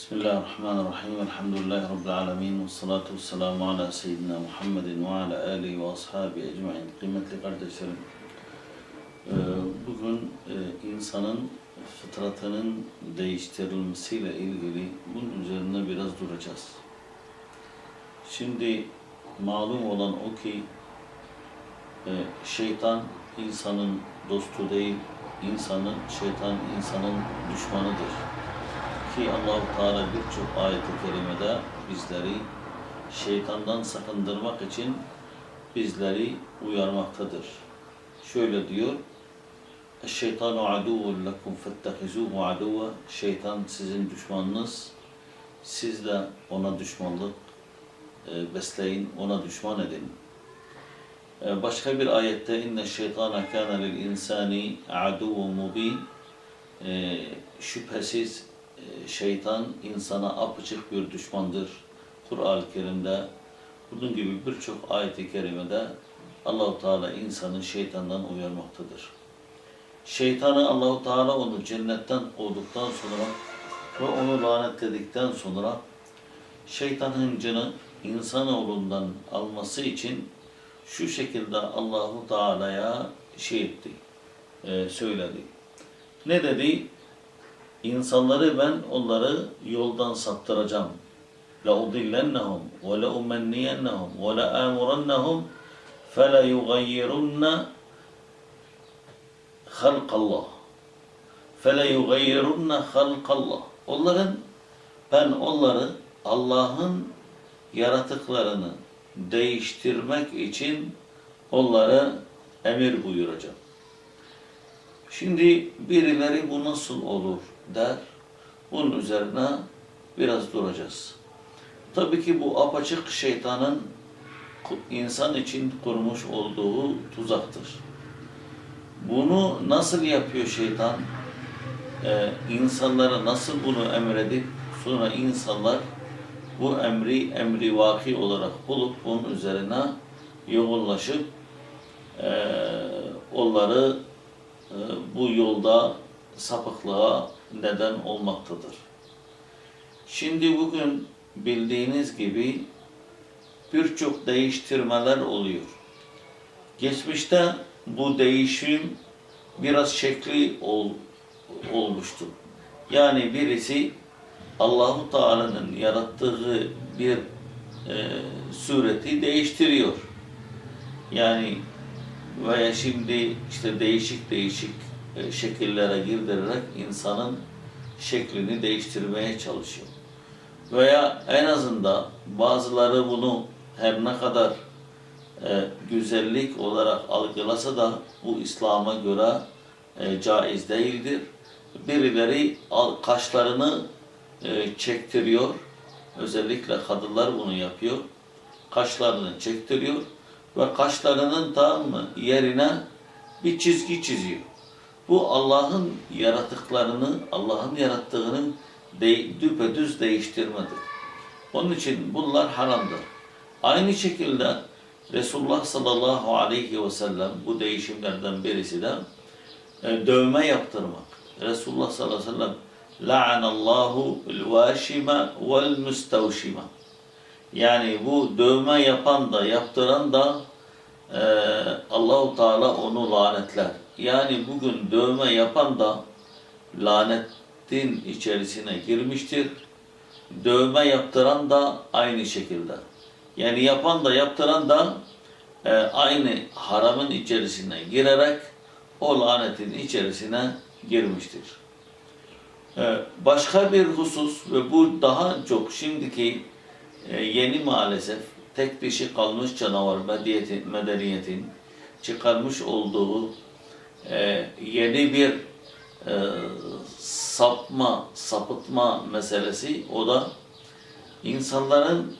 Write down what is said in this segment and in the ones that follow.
Bismillahirrahmanirrahim. Elhamdülillahi Rabbil alemin. Ve salatu ve selamu ala seyyidina Muhammedin ve ala alihi ve ashabi ecmain. Kıymetli kardeşlerim, e, bugün e, insanın fıtratının değiştirilmesiyle ilgili bunun üzerine biraz duracağız. Şimdi malum olan o ki e, şeytan insanın dostu değil, insanın, şeytan insanın düşmanıdır ki Allahu Teala birçok ayet-i kerimede bizleri şeytandan sakındırmak için bizleri uyarmaktadır. Şöyle diyor: "Şeytanu aduvun lekum fettehizuhu aduva." Şeytan sizin düşmanınız. Siz de ona düşmanlık e, besleyin, ona düşman edin. E, Başka bir ayette inne şeytana kana lil insani aduvun mubin. E, Şüphesiz şeytan insana apaçık bir düşmandır. Kur'an-ı Kerim'de bunun gibi birçok ayet-i kerimede Allahu Teala insanı şeytandan uyarmaktadır. Şeytanı Allahu Teala onu cennetten kovduktan sonra ve onu lanetledikten sonra şeytan hıncını insanoğlundan alması için şu şekilde Allahu Teala'ya şey etti, e, söyledi. Ne dedi? İnsanları ben onları yoldan saptıracağım. La udillennahum ve la umenniyennahum ve la amurannahum fe la yugayyirunna halkallah. Fe la yugayyirunna halkallah. Onların ben onları Allah'ın yaratıklarını değiştirmek için onlara emir buyuracağım. Şimdi birileri bu nasıl olur der. Bunun üzerine biraz duracağız. Tabii ki bu apaçık şeytanın insan için kurmuş olduğu tuzaktır. Bunu nasıl yapıyor şeytan? Ee, insanlara nasıl bunu emredip sonra insanlar bu emri emri vaki olarak bulup bunun üzerine yoğunlaşıp e, onları e, bu yolda sapıklığa neden olmaktadır. Şimdi bugün bildiğiniz gibi birçok değiştirmeler oluyor. Geçmişte bu değişim biraz şekli ol, olmuştu. Yani birisi Allahu Teala'nın yarattığı bir e, sureti değiştiriyor. Yani veya şimdi işte değişik değişik e, şekillere girdirerek insanın şeklini değiştirmeye çalışıyor. Veya en azından bazıları bunu her ne kadar e, güzellik olarak algılasa da bu İslam'a göre e, caiz değildir. Birileri kaşlarını e, çektiriyor. Özellikle kadınlar bunu yapıyor. Kaşlarını çektiriyor ve kaşlarının mı yerine bir çizgi çiziyor. Bu Allah'ın yaratıklarını, Allah'ın yarattığını de, düpedüz değiştirmedir. Onun için bunlar haramdır. Aynı şekilde Resulullah sallallahu aleyhi ve sellem bu değişimlerden birisi de e, dövme yaptırmak. Resulullah sallallahu aleyhi ve sellem la'anallahu el-vaşime vel-müstevşime yani bu dövme yapan da yaptıran da e, Allahu Teala onu lanetler. Yani bugün dövme yapan da lanetin içerisine girmiştir. Dövme yaptıran da aynı şekilde. Yani yapan da yaptıran da e, aynı haramın içerisine girerek o lanetin içerisine girmiştir. E, başka bir husus ve bu daha çok şimdiki e, yeni maalesef tek dişi kalmış canavar medeniyetin, çıkarmış olduğu e, yeni bir e, sapma, sapıtma meselesi o da insanların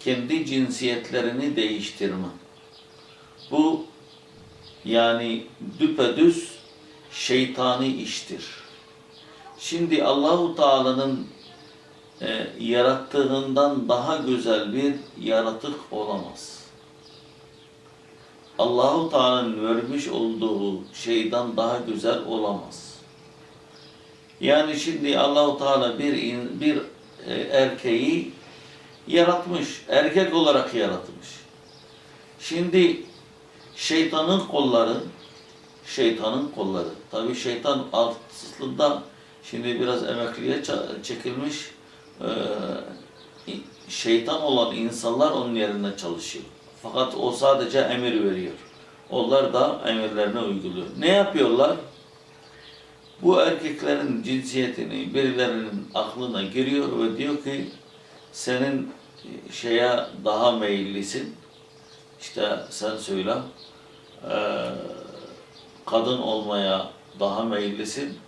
kendi cinsiyetlerini değiştirme. Bu yani düpedüz şeytani iştir. Şimdi Allahu Teala'nın e, yarattığından daha güzel bir yaratık olamaz. Allahu Teala'nın vermiş olduğu şeyden daha güzel olamaz. Yani şimdi Allahu Teala bir bir e, erkeği yaratmış. Erkek olarak yaratmış. Şimdi şeytanın kolları şeytanın kolları. Tabi şeytan aslında şimdi biraz emekliye çekilmiş e, şeytan olan insanlar onun yerine çalışıyor. Fakat o sadece emir veriyor. Onlar da emirlerine uyguluyor. Ne yapıyorlar? Bu erkeklerin cinsiyetini birilerinin aklına giriyor ve diyor ki senin şeye daha meyillisin. İşte sen söyle. Eee kadın olmaya daha meyillisin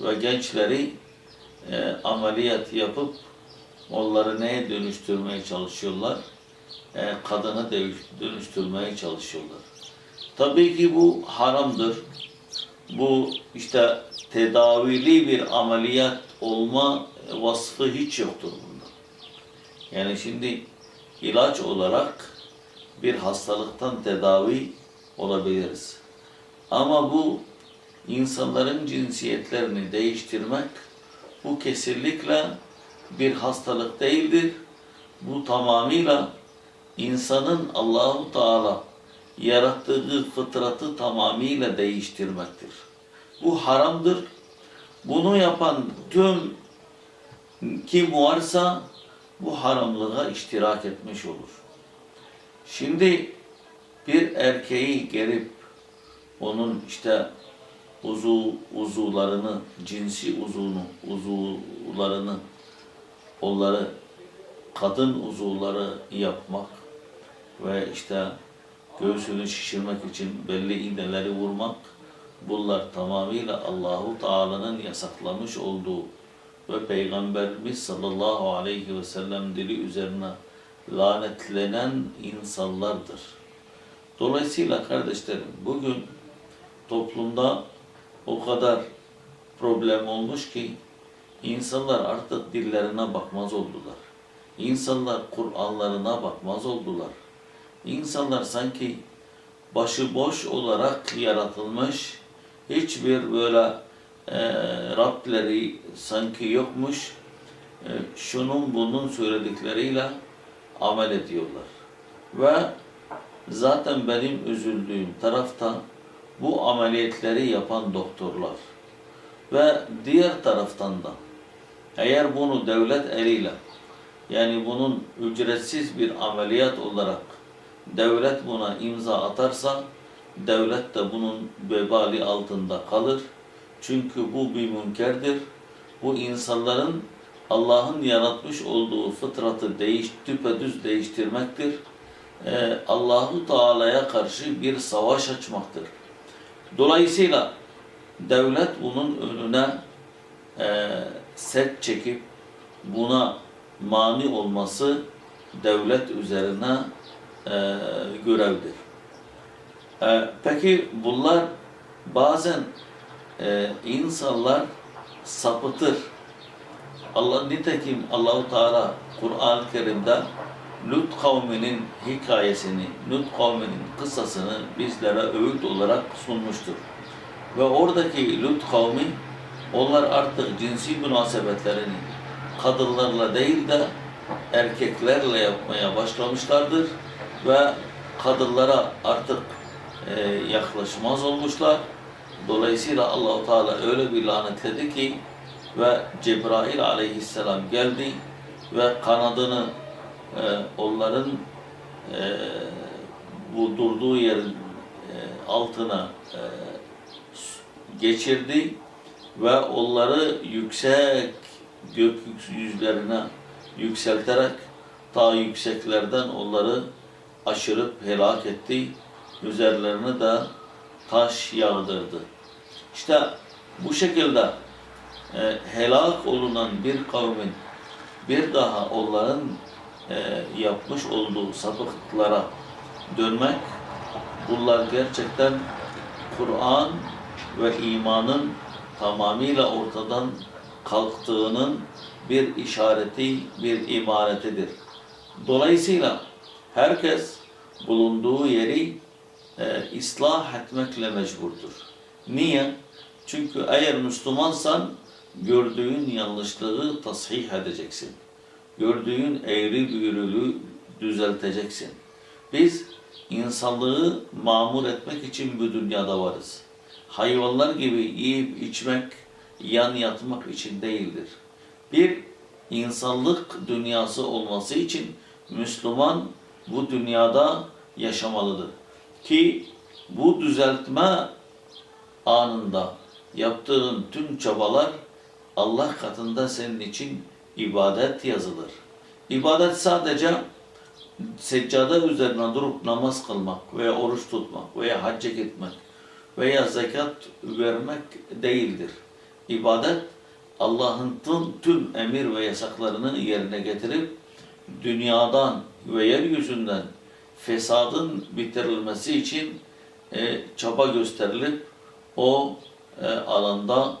ve gençleri e, ameliyat yapıp onları neye dönüştürmeye çalışıyorlar? E, kadına dönüş- dönüştürmeye çalışıyorlar. Tabii ki bu haramdır. Bu işte tedavili bir ameliyat olma vasfı hiç yoktur bunda. Yani şimdi ilaç olarak bir hastalıktan tedavi olabiliriz. Ama bu insanların cinsiyetlerini değiştirmek bu kesinlikle bir hastalık değildir. Bu tamamıyla insanın Allahu Teala yarattığı fıtratı tamamıyla değiştirmektir. Bu haramdır. Bunu yapan tüm kim varsa bu haramlığa iştirak etmiş olur. Şimdi bir erkeği gelip onun işte uzu uzuvlarını, cinsi uzunu, uzuvlarını, onları kadın uzuvları yapmak ve işte göğsünü şişirmek için belli iğneleri vurmak bunlar tamamıyla Allahu Teala'nın yasaklamış olduğu ve Peygamberimiz sallallahu aleyhi ve sellem dili üzerine lanetlenen insanlardır. Dolayısıyla kardeşlerim bugün toplumda o kadar problem olmuş ki insanlar artık dillerine bakmaz oldular. İnsanlar Kur'anlarına bakmaz oldular. İnsanlar sanki başıboş olarak yaratılmış, hiçbir böyle e, Rableri sanki yokmuş, e, şunun bunun söyledikleriyle amel ediyorlar. Ve zaten benim üzüldüğüm tarafta bu ameliyatları yapan doktorlar. Ve diğer taraftan da eğer bunu devlet eliyle yani bunun ücretsiz bir ameliyat olarak devlet buna imza atarsa devlet de bunun vebali altında kalır. Çünkü bu bir münkerdir. Bu insanların Allah'ın yaratmış olduğu fıtratı değiş, düpedüz değiştirmektir. Ee, Allahu Teala'ya karşı bir savaş açmaktır. Dolayısıyla devlet bunun önüne e, set çekip buna mani olması devlet üzerine e, görevdir. E, peki bunlar bazen e, insanlar sapıtır. Allah nitekim Allahu Teala Kur'an-ı Kerim'de Lut kavminin hikayesini, Lut kavminin kıssasını bizlere öğüt olarak sunmuştur. Ve oradaki Lut kavmi onlar artık cinsi münasebetlerini kadınlarla değil de erkeklerle yapmaya başlamışlardır ve kadınlara artık e, yaklaşmaz olmuşlar. Dolayısıyla Allahu Teala öyle bir lanetledi ki ve Cebrail aleyhisselam geldi ve kanadını e, onların e, bu durduğu yerin e, altına e, geçirdi ve onları yüksek gök yüzlerine yükselterek ta yükseklerden onları aşırıp helak etti. Üzerlerine de taş yağdırdı. İşte bu şekilde e, helak olunan bir kavmin bir daha onların e, yapmış olduğu sapıklıklara dönmek bunlar gerçekten Kur'an ve imanın tamamıyla ortadan kalktığının bir işareti, bir imaretidir. Dolayısıyla herkes bulunduğu yeri e, ıslah etmekle mecburdur. Niye? Çünkü eğer Müslümansan gördüğün yanlışlığı tasih edeceksin. gördüğün eğri büğrülü düzelteceksin. Biz insanlığı mamur etmek için bu dünyada varız. Hayvanlar gibi yiyip içmek, yan yatmak için değildir. Bir insanlık dünyası olması için Müslüman bu dünyada yaşamalıdır. Ki bu düzeltme anında yaptığın tüm çabalar Allah katında senin için ibadet yazılır. İbadet sadece seccade üzerine durup namaz kılmak veya oruç tutmak veya hacca gitmek veya zekat vermek değildir. İbadet Allah'ın tüm, emir ve yasaklarını yerine getirip dünyadan ve yeryüzünden fesadın bitirilmesi için e, çaba gösterilip o e, alanda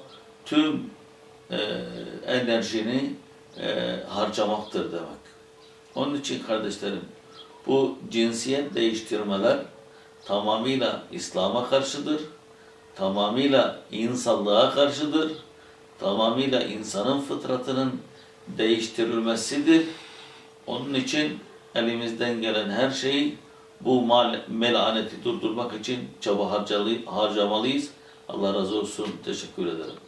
tüm e, enerjini e, harcamaktır demek. Onun için kardeşlerim bu cinsiyet değiştirmeler tamamıyla İslam'a karşıdır. Tamamıyla insanlığa karşıdır. Tamamıyla insanın fıtratının değiştirilmesidir. Onun için elimizden gelen her şeyi bu mal, melaneti durdurmak için çaba harcamalıyız. Allah razı olsun. Teşekkür ederim.